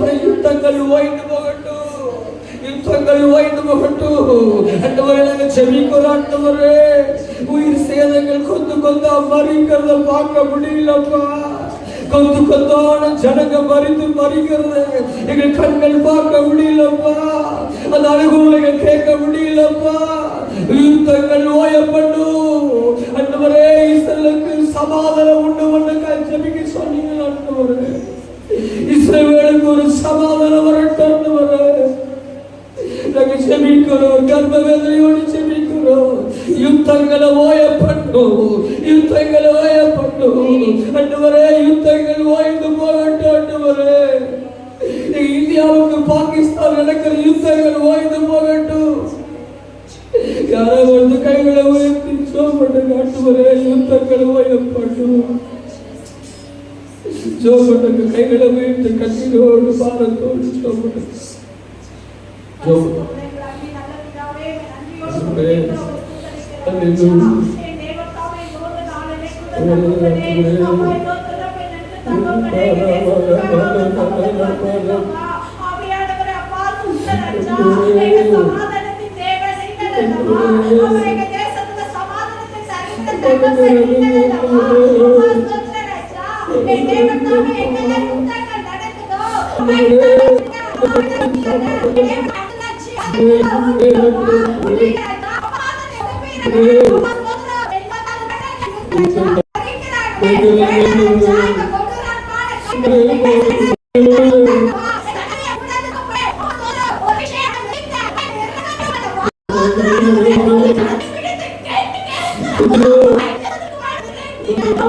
ಯುದ್ಧಗಳು யுத்தங்கள் ஓய்ந்து ಯುದ್ಧಗಳು யுத்தங்கள் ஓய்ந்து அண்டவரே நாங்கள் செபிக்கிறோம் அண்டவரே உயிர் சேதங்கள் கொந்து கொந்தா மறிக்கிறத பார்க்க முடியலப்பா. கொந்து கொந்தான ஜனங்க மறித்து மறிக்கிறது. எங்கள் கண்கள் பார்க்க முடியலப்பா. அந்த அனுகூலங்கள் கேட்க முடியலப்பா. யுத்தங்கள் ஓயப்படும் ஒரு சமாதானம் வரட்டும் வர. நாங்கள் செபிக்கிறோம் கர்ப்ப வேதனையோடு செபிக்கிறோம் யுத்தங்களை ஓயப்பட்டோம் யுத்தங்களை ஓயப்பட்டோம். அண்டுவரே யுத்தங்கள் ஓய்ந்து போகட்டும் அண்டுவரே இந்தியாவுக்கு பாகிஸ்தான் நடக்கிற யுத்தங்கள் ஓய்ந்து போகட்டும். யாராவது கைகளை உயர்த்தி சோப்பட்டு காட்டுவரே யுத்தங்கள் ஓயப்பட்டும். சோப்பட்டுக்கு கைகளை உயர்த்தி கட்டிலோடு பாரத்தோடு Oh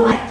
my God.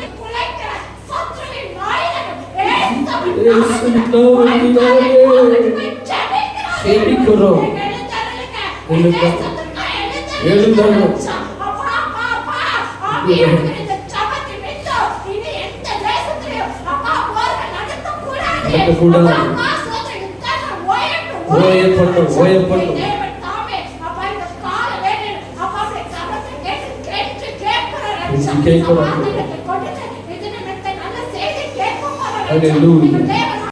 சோப்பட்டு சேமிக்கிறோம் எழுந்தருளும் நடக்கக்கூடாது. ஓயப்படும், ஓயப்படும். கேட்கிறோம். Aleluia.